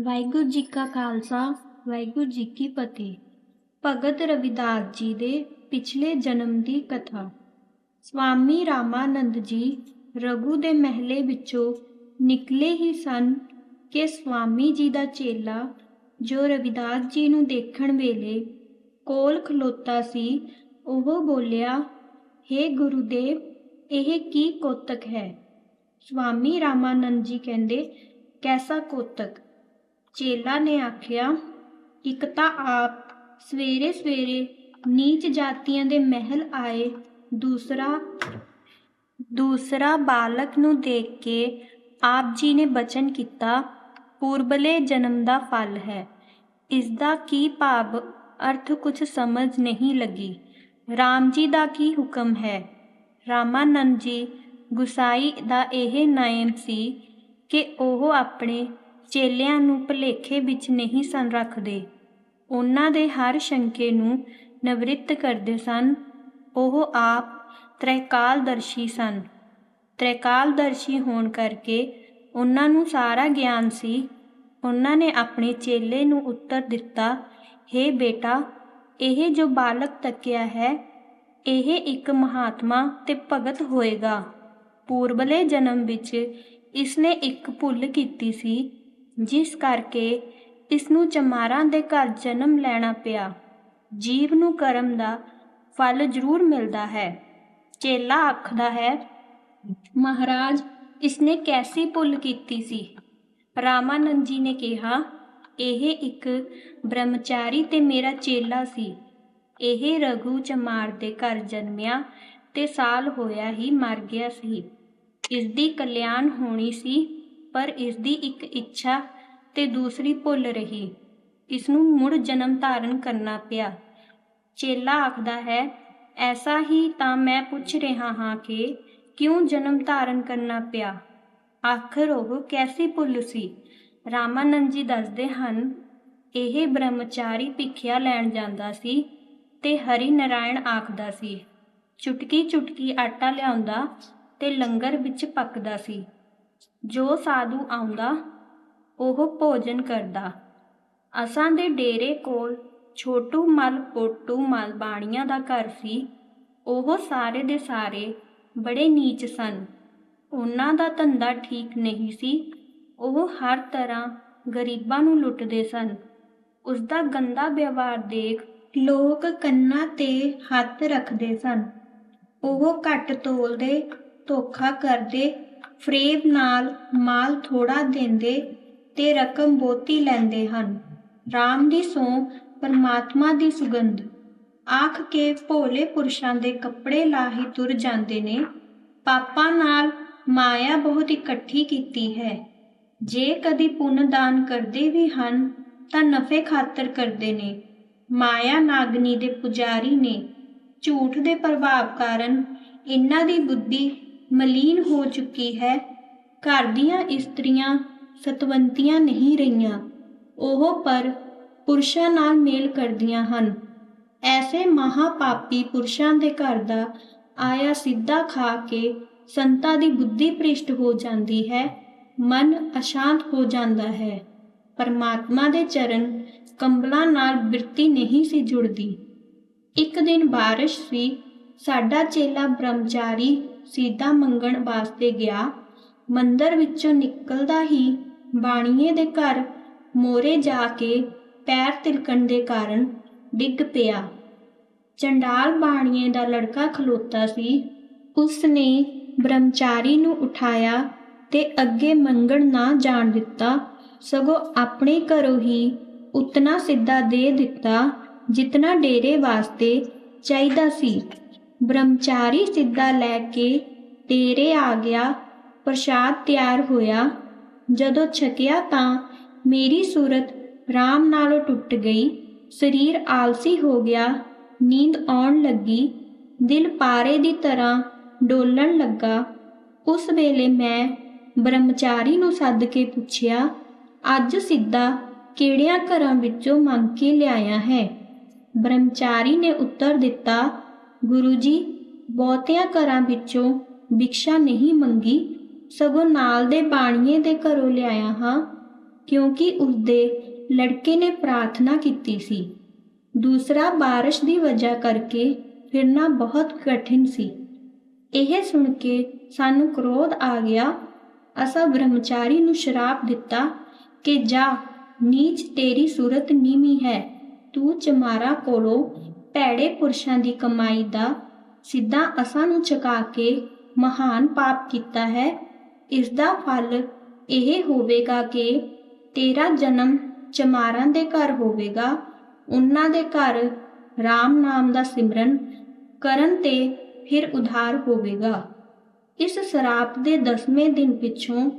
ਵਾਹਿਗੁਰੂ ਜੀ ਕਾ ਖਾਲਸਾ, ਵਾਹਿਗੁਰੂ ਜੀ ਕੀ ਫਤਿਹ। ਭਗਤ ਰਵਿਦਾਸ ਜੀ ਦੇ ਪਿਛਲੇ ਜਨਮ ਦੀ ਕਥਾ। ਸਵਾਮੀ ਰਾਮਾਨੰਦ ਜੀ ਰਘੂ ਦੇ ਮਹਿਲੇ ਵਿੱਚੋਂ ਨਿਕਲੇ ਹੀ ਸਨ ਕਿ ਸਵਾਮੀ ਜੀ ਦਾ ਚੇਲਾ, ਜੋ ਰਵਿਦਾਸ ਜੀ ਨੂੰ ਦੇਖਣ ਵੇਲੇ ਕੋਲ ਖਲੋਤਾ ਸੀ, ਉਹ ਬੋਲਿਆ, ਹੇ ਗੁਰੂਦੇਵ, ਇਹ ਕੀ ਕੋਤਕ ਹੈ? ਸਵਾਮੀ ਰਾਮਾਨੰਦ ਜੀ ਕਹਿੰਦੇ, ਕੈਸਾ ਕੋਤਕ? ਚੇਲਾ ਨੇ ਆਖਿਆ, ਇੱਕ ਤਾਂ ਆਪ ਸਵੇਰੇ ਸਵੇਰੇ ਨੀਚ ਜਾਤੀਆਂ ਦੇ ਮਹਿਲ ਆਏ, ਦੂਸਰਾ ਦੂਸਰਾ ਬਾਲਕ ਨੂੰ ਦੇਖ ਕੇ ਆਪ ਜੀ ਨੇ ਬਚਨ ਕੀਤਾ, ਪੂਰਬਲੇ ਜਨਮ ਦਾ ਫਲ ਹੈ। ਇਸ ਦਾ ਕੀ ਭਾਵ ਅਰਥ ਕੁਝ ਸਮਝ ਨਹੀਂ ਲੱਗੀ। RAM ਜੀ ਦਾ ਕੀ ਹੁਕਮ ਹੈ? ਰਾਮਾਨੰਦ ਜੀ ਗੁਸਾਈ ਦਾ ਇਹ ਨਾਇਮ ਸੀ ਕਿ ਉਹ ਆਪਣੇ ਚੇਲਿਆਂ ਨੂੰ ਭਲੇਖੇ ਵਿੱਚ ਨਹੀਂ ਸਨ ਰੱਖਦੇ। ਉਹਨਾਂ ਦੇ ਹਰ ਸ਼ੰਕੇ ਨੂੰ ਨਿਵ੍ਰਿਤ ਕਰਦੇ ਸਨ। ਉਹ ਆਪ ਤ੍ਰੈਕਾਲਦਰਸ਼ੀ ਸਨ। ਤ੍ਰੈਕਾਲਦਰਸ਼ੀ ਹੋਣ ਕਰਕੇ ਉਹਨਾਂ ਨੂੰ ਸਾਰਾ ਗਿਆਨ ਸੀ। ਉਹਨਾਂ ਨੇ ਆਪਣੇ ਚੇਲੇ ਨੂੰ ਉੱਤਰ ਦਿੱਤਾ हे ਬੇਟਾ, ਇਹ ਜੋ ਬਾਲਕ ਤੱਕਿਆ ਹੈ, ਇਹ ਇੱਕ ਮਹਾਤਮਾ ਤੇ ਭਗਤ ਹੋਏਗਾ। ਪੂਰਬਲੇ ਜਨਮ ਵਿੱਚ ਇਸਨੇ ਇੱਕ ਭੁੱਲ ਕੀਤੀ ਸੀ। ਜਿਸ ਕਰਕੇ ਇਸ ਨੂੰ ਚਮਾਰਾਂ ਦੇ ਘਰ ਜਨਮ ਲੈਣਾ ਪਿਆ। ਜੀਵ ਨੂੰ ਕਰਮ ਦਾ ਫਲ ਜ਼ਰੂਰ ਮਿਲਦਾ ਹੈ। ਚੇਲਾ ਆਖਦਾ ਹੈ, ਮਹਾਰਾਜ, ਇਸਨੇ ਕੈਸੀ ਭੁੱਲ ਕੀਤੀ ਸੀ? ਰਾਮਾਨੰਦ ਜੀ ਨੇ ਕਿਹਾ, ਇਹ ਇੱਕ ਬ੍ਰਹਮਚਾਰੀ ਤੇ ਮੇਰਾ ਚੇਲਾ ਸੀ। ਇਹ ਰਘੂ ਚਮਾਰ ਦੇ ਘਰ ਜਨਮਿਆ ਤੇ ਸਾਲ ਹੋਇਆ ਹੀ ਮਰ ਗਿਆ ਸੀ। ਇਸ ਦੀ ਕਲਿਆਣ ਹੋਣੀ ਸੀ। ਪਰ ਇਸ ਦੀ ਇੱਕ ਇੱਛਾ ਤੇ ਦੂਸਰੀ ਭੁੱਲ ਰਹੀ। ਇਸ ਨੂੰ ਮੁੜ ਜਨਮ ਧਾਰਨ ਕਰਨਾ ਪਿਆ। ਚੇਲਾ ਆਖਦਾ ਹੈ, ਐਸਾ ਹੀ ਤਾਂ ਮੈਂ ਪੁੱਛ ਰਿਹਾ ਹਾਂ ਕਿ ਕਿਉਂ ਜਨਮ ਧਾਰਨ ਕਰਨਾ ਪਿਆ? ਆਖਰ ਉਹ ਕੈਸੀ ਭੁੱਲ ਸੀ? ਰਾਮਾਨੰਦ ਜੀ ਦੱਸਦੇ ਹਨ, ਇਹ ਬ੍ਰਹਮਚਾਰੀ ਭਿੱਖਿਆ ਲੈਣ ਜਾਂਦਾ ਸੀ ਤੇ ਹਰੀ ਨਾਰਾਇਣ ਆਖਦਾ ਸੀ ਚੁਟਕੀ ਚੁਟਕੀ ਆਟਾ ਲਿਆਉਂਦਾ ਤੇ ਲੰਗਰ ਵਿੱਚ ਪੱਕਦਾ ਸੀ। ਜੋ ਸਾਧੂ ਆਉਂਦਾ, ਉਹ ਭੋਜਨ ਕਰਦਾ। ਅਸਾਂ ਦੇ ਡੇਰੇ ਕੋਲ ਛੋਟੂ ਮਲ ਪੋਟੂ ਮਲ ਬਾਣੀਆਂ ਦਾ ਘਰ ਸੀ। ਉਹ ਸਾਰੇ ਦੇ ਸਾਰੇ ਬੜੇ ਨੀਚ ਸਨ। ਉਹਨਾਂ ਦਾ ਧੰਦਾ ਠੀਕ ਨਹੀਂ ਸੀ। ਉਹ ਹਰ ਤਰ੍ਹਾਂ ਗਰੀਬਾਂ ਨੂੰ ਲੁੱਟਦੇ ਸਨ। ਉਸ ਦਾ ਗੰਦਾ ਵਿਵਹਾਰ ਦੇਖ ਲੋਕ ਕੰਨਾਂ ਤੇ ਹੱਥ ਰੱਖਦੇ ਸਨ। ਉਹ ਘੱਟ ਤੋਲਦੇ, ਧੋਖਾ ਕਰਦੇ ਫਰੇਬ ਨਾਲ ਮਾਲ ਥੋੜਾ ਦਿੰਦੇ ਤੇ ਰਕਮ ਬੋਤੀ ਲੈਂਦੇ ਹਨ। RAM ਦੀ ਸੌ ਪਰਮਾਤਮਾ ਦੀ ਸੁਗੰਧ। ਆਖ ਕੇ ਭੋਲੇ ਪੁਰਸ਼ਾਂ ਦੇ ਕੱਪੜੇ ਲਾਹੀ ਤੁਰ ਜਾਂਦੇ ਨੇ। ਪਾਪਾਂ ਨਾਲ ਮਾਇਆ ਬਹੁਤ ਇਕੱਠੀ ਕੀਤੀ ਹੈ। ਜੇ ਕਦੀ ਪੁੰਨ ਦਾਨ ਕਰਦੇ ਵੀ ਹਨ, ਤਾਂ ਨਫੇ ਖਾਤਰ ਕਰਦੇ ਨੇ। ਮਾਇਆ ਨਾਗਨੀ ਦੇ ਪੁਜਾਰੀ ਨੇ ਝੂਠ ਦੇ ਪ੍ਰਭਾਵ ਕਾਰਨ ਇਹਨਾਂ ਦੀ ਬੁੱਧੀ ਮਲੀਨ ਹੋ ਚੁੱਕੀ ਹੈ। ਘਰ ਦੀਆਂ ਇਸਤਰੀਆਂ ਸਤਵੰਤੀਆਂ ਨਹੀਂ ਰਹੀਆਂ। ਉਹ ਪਰ ਪੁਰਸ਼ਾਂ ਨਾਲ ਮੇਲ ਕਰਦੀਆਂ ਹਨ। ਐਸੇ ਮਹਾਪਾਪੀ ਪੁਰਸ਼ਾਂ ਦੇ ਘਰ ਦਾ ਆਇਆ ਸਿੱਧਾ ਖਾ ਕੇ ਸੰਤਾਂ ਦੀ ਬੁੱਧੀ ਭ੍ਰਿਸ਼ਟ ਹੋ ਜਾਂਦੀ ਹੈ। ਮਨ ਅਸ਼ਾਂਤ ਹੋ ਜਾਂਦਾ ਹੈ। ਪਰਮਾਤਮਾ ਦੇ ਚਰਨ ਕੰਬਲਾਂ ਨਾਲ ਬਿਰਤੀ ਨਹੀਂ ਸੀ ਜੁੜਦੀ। ਇੱਕ ਦਿਨ ਬਾਰਿਸ਼ ਸੀ। ਸਾਡਾ ਚੇਲਾ ਬ੍ਰਹਮਚਾਰੀ ਸੀਦਾ ਮੰਗਣ ਵਾਸਤੇ ਗਿਆ। ਮੰਦਰ ਵਿੱਚੋਂ ਨਿਕਲਦਾ ਹੀ ਬਾਣੀਏ ਦੇ ਘਰ ਮੋਰੇ ਜਾ ਕੇ ਪੈਰ ਤਿਲਕਣ ਦੇ ਕਾਰਨ ਡਿੱਗ ਪਿਆ। ਚੰਡਾਲ ਬਾਣੀਏ ਦਾ ਲੜਕਾ ਖਲੋਤਾ ਸੀ। ਉਸ ਨੇ ਬ੍ਰਹਮਚਾਰੀ ਨੂੰ ਉਠਾਇਆ ਤੇ ਅੱਗੇ ਮੰਗਣ ਨਾ ਜਾਣ ਦਿੱਤਾ। ਸਗੋਂ ਆਪਣੇ ਘਰੋਂ ਹੀ ਉਤਨਾ ਸਿੱਧਾ ਦੇ ਦਿੱਤਾ ਜਿਤਨਾ ਡੇਰੇ ਵਾਸਤੇ ਚਾਹੀਦਾ ਸੀ। ਬ੍ਰਹਮਚਾਰੀ ਸਿੱਧਾ ਲੈ ਕੇ ਤੇਰੇ ਆ ਗਿਆ। ਪ੍ਰਸ਼ਾਦ ਤਿਆਰ ਹੋਇਆ। ਜਦੋਂ ਛਕਿਆ ਤਾਂ ਮੇਰੀ ਸੂਰਤ ਰਾਮ ਨਾਲੋਂ ਟੁੱਟ ਗਈ। ਸਰੀਰ ਆਲਸੀ ਹੋ ਗਿਆ। ਨੀਂਦ ਆਉਣ ਲੱਗੀ। ਦਿਲ ਪਾਰੇ ਦੀ ਤਰ੍ਹਾਂ ਡੋਲਣ ਲੱਗਾ। ਉਸ ਵੇਲੇ ਮੈਂ ਬ੍ਰਹਮਚਾਰੀ ਨੂੰ ਸੱਦ ਕੇ ਪੁੱਛਿਆ, ਅੱਜ ਸਿੱਧਾ ਕਿਹੜਿਆਂ ਘਰਾਂ ਵਿੱਚੋਂ ਮੰਗ ਕੇ ਲਿਆਇਆ ਹੈ? ਬ੍ਰਹਮਚਾਰੀ ਨੇ ਉੱਤਰ ਦਿੱਤਾ ਗੁਰੂ ਜੀ, ਬਹੁਤਿਆਂ ਘਰਾਂ ਵਿੱਚੋਂ ਭਿਕਸ਼ਾ ਨਹੀਂ ਮੰਗੀ, ਸਗੋਂ ਨਾਲ ਦੇ ਬਾਣੀਏ ਦੇ ਘਰੋਂ ਲਿਆਇਆ ਹਾਂ, ਕਿਉਂਕਿ ਉਸਦੇ ਲੜਕੇ ਨੇ ਪ੍ਰਾਰਥਨਾ ਕੀਤੀ ਸੀ। ਦੂਸਰਾ ਬਾਰਿਸ਼ ਦੀ ਵਜ੍ਹਾ ਕਰਕੇ ਫਿਰਨਾ ਬਹੁਤ ਕਠਿਨ ਸੀ। ਇਹ ਸੁਣ ਕੇ ਸਾਨੂੰ ਕ੍ਰੋਧ ਆ ਗਿਆ। ਅਸਾਂ ਬ੍ਰਹਮਚਾਰੀ ਨੂੰ ਸ਼ਰਾਪ ਦਿੱਤਾ ਕਿ ਜਾ, ਨੀਚ ਤੇਰੀ ਸੂਰਤ ਨੀਵੀਂ ਹੈ, ਤੂੰ ਚਮਾਰਾ ਕੋਲੋਂ ਭੈੜੇ ਪੁਰਸ਼ਾਂ ਦੀ ਕਮਾਈ ਦਾ ਸਿੱਧਾ ਅਸਾਂ ਨੂੰ ਚੁਕਾ ਕੇ ਮਹਾਨ ਪਾਪ ਕੀਤਾ ਹੈ। ਇਸ ਦਾ ਫਲ ਇਹ ਹੋਵੇਗਾ ਕਿ ਤੇਰਾ ਜਨਮ ਚਮਾਰਾਂ ਦੇ ਘਰ ਹੋਵੇਗਾ। ਉਹਨਾਂ ਦੇ ਘਰ RAM ਨਾਮ ਦਾ ਸਿਮਰਨ ਕਰਨ ਤੇ ਫਿਰ ਉਧਾਰ ਹੋਵੇਗਾ। ਇਸ ਸਰਾਪ ਦੇ ਦਸਵੇਂ ਦਿਨ ਪਿੱਛੋਂ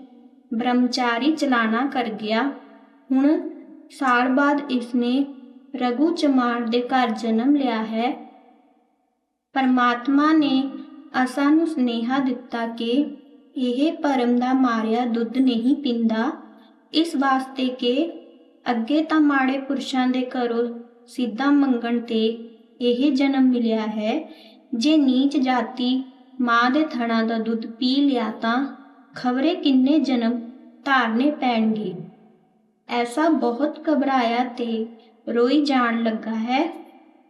ਬ੍ਰਹਮਚਾਰੀ ਚਲਾਣਾ ਕਰ ਗਿਆ। ਹੁਣ ਸਾਲ ਬਾਅਦ ਇਸਨੇ ਰਘੂ ਚਮਾਰ ਦੇ ਘਰ ਜਨਮ ਲਿਆ ਹੈ। ਪਰਮਾਤਮਾ ਨੇ ਅਸਾਂ ਨੂੰ ਸੁਨੇਹਾ ਦਿੱਤਾ ਕਿ ਇਹ ਭਰਮ ਦਾ ਮਾਰਿਆ ਦੁੱਧ ਨਹੀਂ ਪੀਂਦਾ। ਇਸ ਵਾਸਤੇ ਕਿ ਅੱਗੇ ਤਾਂ ਮਾੜੇ ਪੁਰਸ਼ਾਂ ਦੇ ਘਰੋਂ ਸਿੱਧਾ ਮੰਗਣ ਤੇ ਇਹ ਜਨਮ ਮਿਲਿਆ ਹੈ। ਜੇ ਨੀਚ ਜਾਤੀ ਮਾਂ ਦੇ ਥਣਾ ਦਾ ਦੁੱਧ ਪੀ ਲਿਆ ਤਾਂ ਖਬਰੇ ਕਿੰਨੇ ਜਨਮ ਧਾਰਨੇ ਪੈਣਗੇ। ਐਸਾ ਬਹੁਤ ਘਬਰਾਇਆ ਤੇ ਰੋਈ ਜਾਣ ਲੱਗਾ ਹੈ।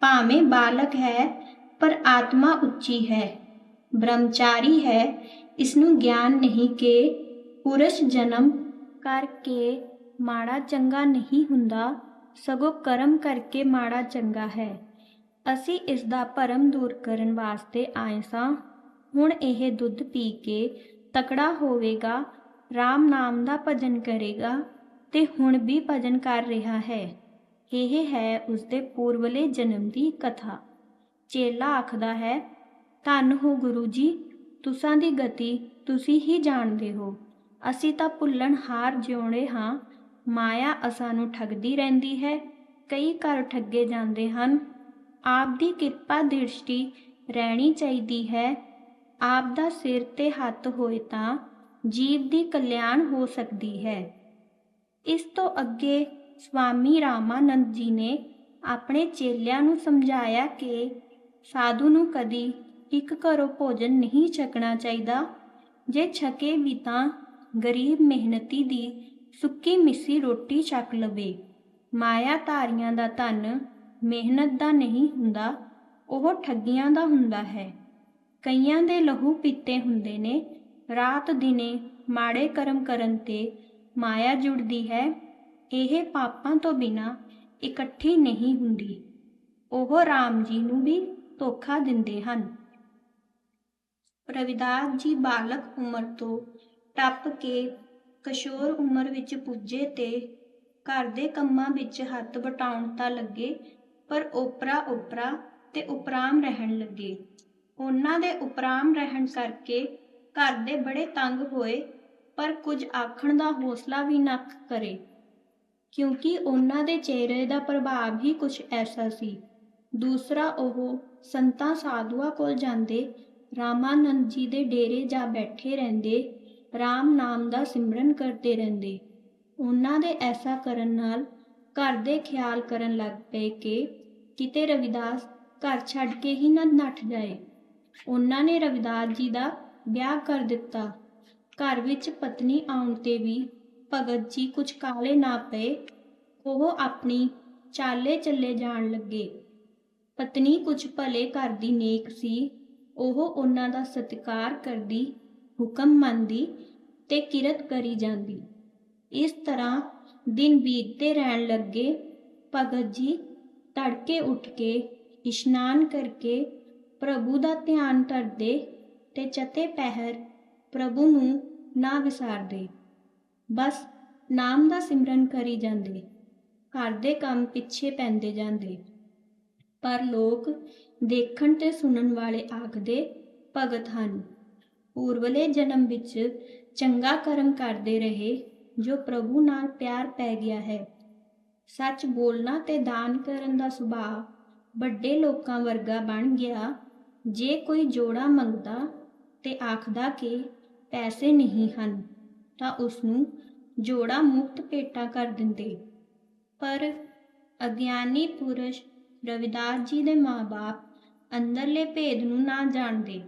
ਭਾਵੇਂ ਬਾਲਕ ਹੈ, ਪਰ ਆਤਮਾ ਉੱਚੀ ਹੈ। ਬ੍ਰਹਮਚਾਰੀ ਹੈ ਇਸ ਨੂੰ ਗਿਆਨ ਨਹੀਂ ਕਿ ਪੁਰਸ਼ ਜਨਮ ਕਰਕੇ ਮਾੜਾ ਚੰਗਾ ਨਹੀਂ ਹੁੰਦਾ, ਸਗੋਂ ਕਰਮ ਕਰਕੇ ਮਾੜਾ ਚੰਗਾ ਹੈ। ਅਸੀਂ ਇਸ ਦਾ ਭਰਮ ਦੂਰ ਕਰਨ ਵਾਸਤੇ ਆਏ ਸਾਂ। ਹੁਣ ਇਹ ਦੁੱਧ ਪੀ ਕੇ ਤਕੜਾ ਹੋਵੇਗਾ RAM ਨਾਮ ਦਾ ਭਜਨ ਕਰੇਗਾ ਤੇ ਹੁਣ ਵੀ ਭਜਨ ਕਰ ਰਿਹਾ ਹੈ। ਇਹ ਹੈ ਉਸਦੇ ਪੂਰਵਲੇ ਜਨਮ ਦੀ ਕਥਾ। ਚੇਲਾ ਆਖਦਾ ਹੈ, ਧੰਨ ਹੋ ਗੁਰੂ ਜੀ, ਤੁਸਾਂ ਦੀ ਗਤੀ ਤੁਸੀਂ ਹੀ ਜਾਣਦੇ ਹੋ। ਅਸੀਂ ਤਾਂ ਭੁੱਲਣ ਹਾਰ ਜਿਉਣੇ ਹਾਂ। ਮਾਇਆ ਅਸਾਂ ਨੂੰ ਠੱਗਦੀ ਰਹਿੰਦੀ ਹੈ, ਕਈ ਘਰ ਠੱਗੇ ਜਾਂਦੇ ਹਨ। ਆਪ ਦੀ ਕਿਰਪਾ ਦ੍ਰਿਸ਼ਟੀ ਰਹਿਣੀ ਚਾਹੀਦੀ ਹੈ। ਆਪ ਦਾ ਸਿਰ ਤੇ ਹੱਥ ਹੋਏ ਤਾਂ ਜੀਵ ਦੀ ਕਲਿਆਣ ਹੋ ਸਕਦੀ ਹੈ। ਇਸ ਤੋਂ ਅੱਗੇ ਸਵਾਮੀ ਰਾਮਾਨੰਦ ਜੀ ਨੇ ਆਪਣੇ ਚੇਲਿਆਂ ਨੂੰ ਸਮਝਾਇਆ ਕਿ ਸਾਧੂ ਨੂੰ ਕਦੀ ਇੱਕ ਘਰੋਂ ਭੋਜਨ ਨਹੀਂ ਛਕਣਾ ਚਾਹੀਦਾ। ਜੇ ਛਕੇ ਵੀ ਤਾਂ ਗਰੀਬ ਮਿਹਨਤੀ ਦੀ ਸੁੱਕੀ ਮਿੱਸੀ ਰੋਟੀ ਛਕ ਲਵੇ। ਮਾਇਆ ਧਾਰੀਆਂ ਦਾ ਧਨ ਮਿਹਨਤ ਦਾ ਨਹੀਂ ਹੁੰਦਾ, ਉਹ ਠੱਗੀਆਂ ਦਾ ਹੁੰਦਾ ਹੈ। ਕਈਆਂ ਦੇ ਲਹੂ ਪੀਤੇ ਹੁੰਦੇ ਨੇ, ਰਾਤ ਦਿਨੇ ਮਾੜੇ ਕਰਮ ਕਰਨ ਤੇ ਮਾਇਆ ਜੁੜਦੀ ਹੈ। ਇਹ ਪਾਪਾਂ ਤੋਂ ਬਿਨਾ ਇਕੱਠੀ ਨਹੀਂ ਹੁੰਦੀ। ਉਹ ਰਾਮ ਜੀ ਨੂੰ ਵੀ ਧੋਖਾ ਦਿੰਦੇ ਹਨ। ਰਵਿਦਾਸ ਜੀ ਬਾਲਕ ਉਮਰ ਤੋਂ ਟੱਪ ਕੇ ਕਿਸ਼ੋਰ ਉਮਰ ਵਿੱਚ ਪੁੱਜੇ ਤੇ ਘਰ ਦੇ ਕੰਮਾਂ ਵਿੱਚ ਹੱਥ ਵਟਾਉਣ ਤਾਂ ਲੱਗੇ, ਪਰ ਓਪਰਾ ਓਪਰਾ ਤੇ ਉਪਰਾਮ ਰਹਿਣ ਲੱਗੇ। ਉਹਨਾਂ ਦੇ ਉਪਰਾਮ ਰਹਿਣ ਕਰਕੇ ਘਰ ਦੇ ਬੜੇ ਤੰਗ ਹੋਏ, ਪਰ ਕੁਝ ਆਖਣ ਦਾ ਹੌਸਲਾ ਵੀ ਨਾ ਕਰੇ। ਕਿਉਂਕਿ ਉਹਨਾਂ ਦੇ ਚਿਹਰੇ ਦਾ ਪ੍ਰਭਾਵ ਹੀ ਕੁਝ ਐਸਾ ਸੀ। ਦੂਸਰਾ ਉਹ ਸੰਤਾਂ ਸਾਧੂਆਂ ਕੋਲ ਜਾਂਦੇ, ਰਾਮਾਨੰਦ ਜੀ ਦੇ ਡੇਰੇ ਜਾ ਬੈਠੇ ਰਹਿੰਦੇ RAM ਨਾਮ ਦਾ ਸਿਮਰਨ ਕਰਦੇ ਰਹਿੰਦੇ। ਉਹਨਾਂ ਦੇ ਐਸਾ ਕਰਨ ਨਾਲ ਘਰ ਦੇ ਖਿਆਲ ਕਰਨ ਲੱਗ ਪਏ ਕਿ ਕਿਤੇ ਰਵਿਦਾਸ ਘਰ ਛੱਡ ਕੇ ਹੀ ਨਾ ਨੱਠ ਜਾਏ। ਉਹਨਾਂ ਨੇ ਰਵਿਦਾਸ ਜੀ ਦਾ ਵਿਆਹ ਕਰ ਦਿੱਤਾ। ਘਰ ਵਿੱਚ ਪਤਨੀ ਆਉਣ ਤੇ ਵੀ ਭਗਤ ਜੀ ਕੁਝ ਕਾਲੇ ਨਾ ਪਏ, ਉਹ ਆਪਣੀ ਚਾਲੇ ਚੱਲੇ ਜਾਣ ਲੱਗੇ। ਪਤਨੀ ਕੁਝ ਭਲੇ ਘਰ ਦੀ ਨੇਕ ਸੀ, ਉਹ ਉਹਨਾਂ ਦਾ ਸਤਿਕਾਰ ਕਰਦੀ, ਹੁਕਮ ਮੰਨਦੀ ਤੇ ਕਿਰਤ ਕਰੀ ਜਾਂਦੀ। ਇਸ ਤਰ੍ਹਾਂ ਦਿਨ ਬੀਤਦੇ ਰਹਿਣ ਲੱਗੇ, ਭਗਤ ਜੀ ਤੜਕੇ ਉੱਠ ਕੇ ਇਸ਼ਨਾਨ ਕਰਕੇ ਪ੍ਰਭੂ ਦਾ ਧਿਆਨ ਕਰਦੇ ਤੇ ਚਤੇ ਪਹਿਰ ਪ੍ਰਭੂ ਨੂੰ ਨਾ ਵਿਸਾਰਦੇ। ਬਸ ਨਾਮ ਦਾ ਸਿਮਰਨ ਕਰੀ ਜਾਂਦੇ। ਘਰ ਦੇ ਕੰਮ ਪਿੱਛੇ ਪੈਂਦੇ ਜਾਂਦੇ। ਪਰ ਲੋਕ ਦੇਖਣ ਤੇ ਸੁਣਨ ਵਾਲੇ ਆਖਦੇ ਭਗਤ ਹਨ। ਪੂਰਵਲੇ ਜਨਮ ਵਿੱਚ ਚੰਗਾ ਕਰਮ ਕਰਦੇ ਰਹੇ, ਜੋ ਪ੍ਰਭੂ ਨਾਲ ਪਿਆਰ ਪੈ ਗਿਆ ਹੈ। ਸੱਚ ਬੋਲਣਾ ਤੇ ਦਾਨ ਕਰਨ ਦਾ ਸੁਭਾਅ ਵੱਡੇ ਲੋਕਾਂ ਵਰਗਾ ਬਣ ਗਿਆ। ਜੇ ਕੋਈ ਜੋੜਾ ਮੰਗਦਾ ਤੇ ਆਖਦਾ ਕਿ ਪੈਸੇ ਨਹੀਂ ਹਨ। ਤਾਂ ਉਸ ਨੂੰ ਜੋੜਾ ਮੁਕਤ ਭੇਟਾ ਕਰ ਦਿੰਦੇ। ਪਰ ਅਗਿਆਨੀ ਪੁਰਸ਼ ਰਵਿਦਾਸ ਜੀ ਦੇ ਮਾਪੇ ਅੰਦਰਲੇ ਭੇਦ ਨੂੰ ਨਾ ਜਾਣਦੇ।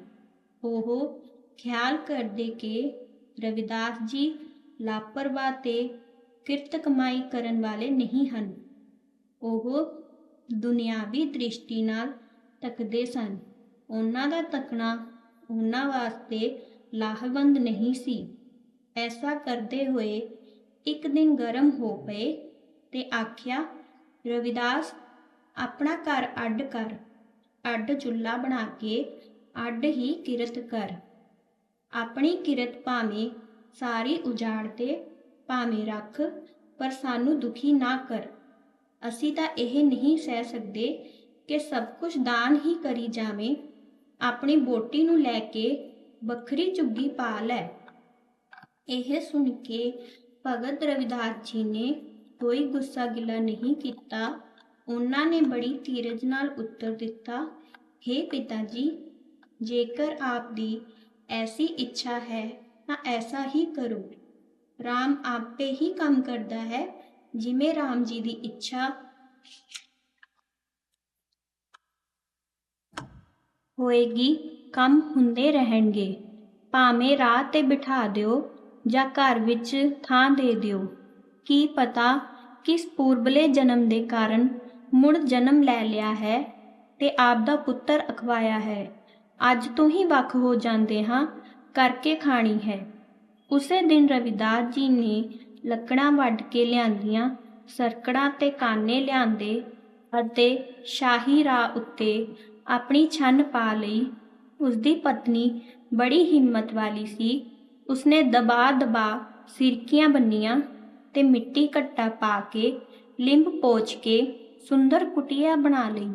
ਉਹ ਖਿਆਲ ਕਰਦੇ ਕਿ ਰਵਿਦਾਸ ਜੀ ਲਾਪਰਵਾਹ ਤੇ ਕਿਰਤ ਕਮਾਈ ਕਰਨ ਵਾਲੇ ਨਹੀਂ ਹਨ। ਉਹ ਦੁਨਿਆਵੀ ਦ੍ਰਿਸ਼ਟੀ ਨਾਲ ਤੱਕਦੇ ਸਨ। ਉਹਨਾਂ ਦਾ ਤੱਕਣਾ ਉਹਨਾਂ ਵਾਸਤੇ ਲਾਹਵੰਦ ਨਹੀਂ ਸੀ। ਐਸਾ ਕਰਦੇ ਹੋਏ ਇੱਕ ਦਿਨ ਗਰਮ ਹੋ ਪਏ ਤੇ ਆਖਿਆ, ਰਵਿਦਾਸ, ਆਪਣਾ ਘਰ ਅੱਡ ਕਰ। ਅੱਡ ਚੁੱਲ੍ਹਾ ਬਣਾ ਕੇ ਅੱਡ ਹੀ ਕਿਰਤ ਕਰ। ਆਪਣੀ ਕਿਰਤ ਭਾਵੇਂ ਸਾਰੀ ਉਜਾੜ ਤੇ ਭਾਵੇਂ ਰੱਖ, ਪਰ ਸਾਨੂੰ ਦੁਖੀ ਨਾ ਕਰ। ਅਸੀਂ ਤਾਂ ਇਹ ਨਹੀਂ ਸਹਿ ਸਕਦੇ ਕਿ ਸਭ ਕੁਝ ਦਾਨ ਹੀ ਕਰੀ ਜਾਵੇਂ। ਆਪਣੀ ਬੋਟੀ ਨੂੰ ਲੈ ਕੇ ਵੱਖਰੀ ਝੁੱਗੀ ਪਾ ਲੈ। ਇਹ ਸੁਣ ਕੇ ਭਗਤ ਰਵਿਦਾਸ ਜੀ ਨੇ ਕੋਈ ਗੁੱਸਾ ਗਿਲਾ ਨਹੀਂ ਕੀਤਾ। ਉਹਨਾਂ ਨੇ ਬੜੀ ਧੀਰਜ ਨਾਲ ਉੱਤਰ ਦਿੱਤਾ हे ਪਿਤਾ ਜੀ ਜੇਕਰ ਆਪ ਦੀ ਐਸੀ ਇੱਛਾ ਹੈ, ਤਾਂ ਐਸਾ ਹੀ ਕਰੋ। ਰਾਮ ਆਪੇ ਹੀ ਕੰਮ ਕਰਦਾ ਹੈ, ਜਿਵੇਂ ਰਾਮ ਜੀ ਦੀ ਇੱਛਾ। ਹੋਏਗੀ, ਕੰਮ ਹੁੰਦੇ ਰਹਿਣਗੇ। ਭਾਵੇਂ ਰਾਹ ਤੇ ਬਿਠਾ ਦਿਓ ਜਾਂ ਘਰ ਵਿੱਚ ਥਾਂ ਦੇ ਦਿਓ। ਕੀ ਪਤਾ ਕਿਸ ਪੂਰਬਲੇ ਜਨਮ ਦੇ ਕਾਰਨ ਮੁੜ ਜਨਮ ਲੈ ਲਿਆ ਹੈ ਤੇ ਆਪ ਦਾ ਪੁੱਤਰ ਅਖਵਾਇਆ ਹੈ। ਅੱਜ ਤੋਂ ਹੀ ਵੱਖ ਹੋ ਜਾਂਦੇ ਹਾਂ, ਕਰਕੇ ਖਾਣੀ ਹੈ। ਉਸੇ ਦਿਨ ਰਵਿਦਾਸ ਜੀ ਨੇ ਲੱਕੜਾਂ ਵੱਢ ਕੇ ਲਿਆਂਦੀਆਂ, ਸਰਕੜਾਂ ਤੇ ਕਾਨੇ ਲਿਆਂਦੇ ਅਤੇ ਸ਼ਾਹੀ ਰਾਹ ਉੱਤੇ ਆਪਣੀ ਛੰਨ ਪਾ ਲਈ। ਉਸਦੀ ਪਤਨੀ ਬੜੀ ਹਿੰਮਤ ਵਾਲੀ ਸੀ ਉਸਨੇ ਦਬਾ ਦਬਾ ਸਿਰਕੀਆਂ ਬੰਨੀਆਂ ਤੇ ਮਿੱਟੀ ਘੱਟਾ ਪਾ ਕੇ, ਲਿੰਬ ਪੋਚ ਕੇ ਸੁੰਦਰ ਕੁਟੀਆ ਬਣਾ ਲਈ।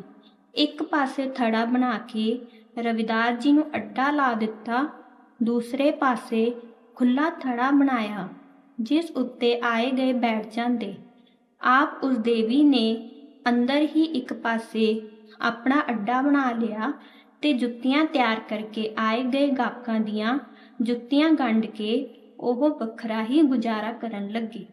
ਇੱਕ ਪਾਸੇ ਥੜਾ ਬਣਾ ਕੇ ਰਵਿਦਾਸ ਜੀ ਨੂੰ ਅੱਡਾ ਲਾ ਦਿੱਤਾ, ਦੂਸਰੇ ਪਾਸੇ ਖੁੱਲਾ ਥੜਾ ਬਣਾਇਆ, ਜਿਸ ਉੱਤੇ ਆਏ ਗਏ ਬੈਠ ਜਾਂਦੇ। ਆਪ ਉਸ ਦੇਵੀ ਨੇ ਅੰਦਰ ਹੀ ਇੱਕ ਪਾਸੇ ਆਪਣਾ ਅੱਡਾ ਬਣਾ ਲਿਆ ਤੇ ਜੁੱਤੀਆਂ ਤਿਆਰ ਕਰਕੇ ਆਏ ਗਏ ਗਾਹਕਾਂ ਦੀਆਂ ਜੁੱਤੀਆਂ ਗੰਢ ਕੇ ਉਹ ਵੱਖਰਾ ਹੀ ਗੁਜ਼ਾਰਾ ਕਰਨ ਲੱਗੇ।